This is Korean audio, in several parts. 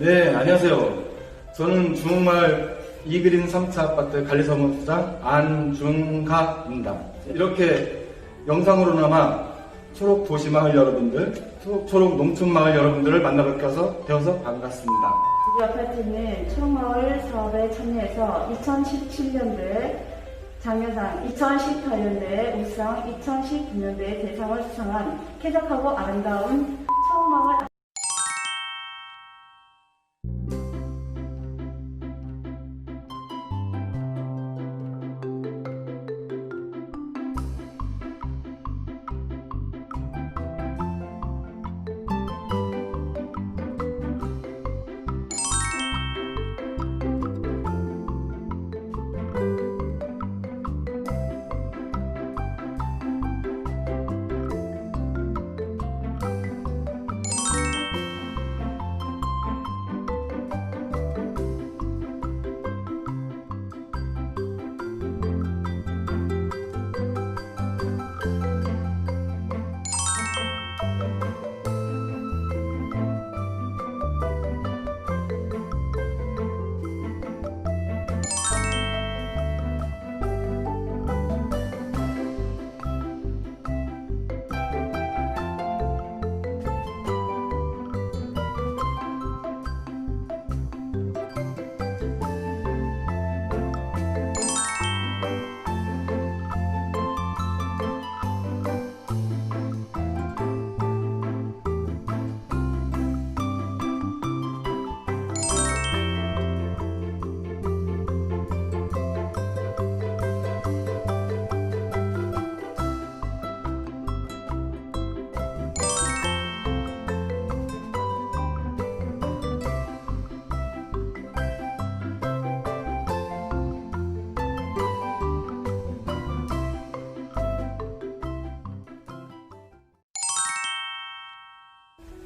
네, 안녕하세요. 저는 중흥마을 이그린 3차 아파트 관리사무소장 안중가입니다. 이렇게 영상으로나마 초록 도시마을 여러분들, 초록, 농촌마을 여러분들을 만나뵙게 해서 되어서 반갑습니다. 우리 아파트는 초록마을 사업에 참여해서 2017년도에 장려상, 2018년도에 우상, 2019년도에 대상을 수상한 쾌적하고 아름다운 초록마을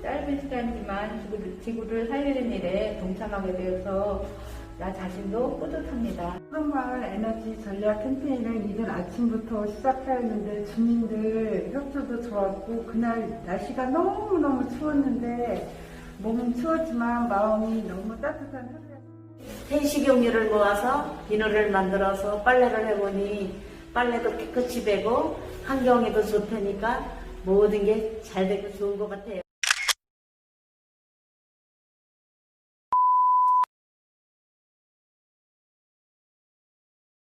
짧은 시간이지만 지구를, 지구를 살리는 일에 동참하게 되어서 나 자신도 뿌듯합니다. 초록마을 에너지 전략 캠페인을 이른 아침부터 시작하였는데 주민들 협조도 좋았고 그날 날씨가 너무너무 추웠는데 몸은 추웠지만 마음이 너무 따뜻한 하루였습니다. 생식용유를 모아서 비누를 만들어서 빨래를 해보니 빨래도 깨끗이 배고 환경에도 좋다니까 모든 게 잘 되고 좋은 것 같아요.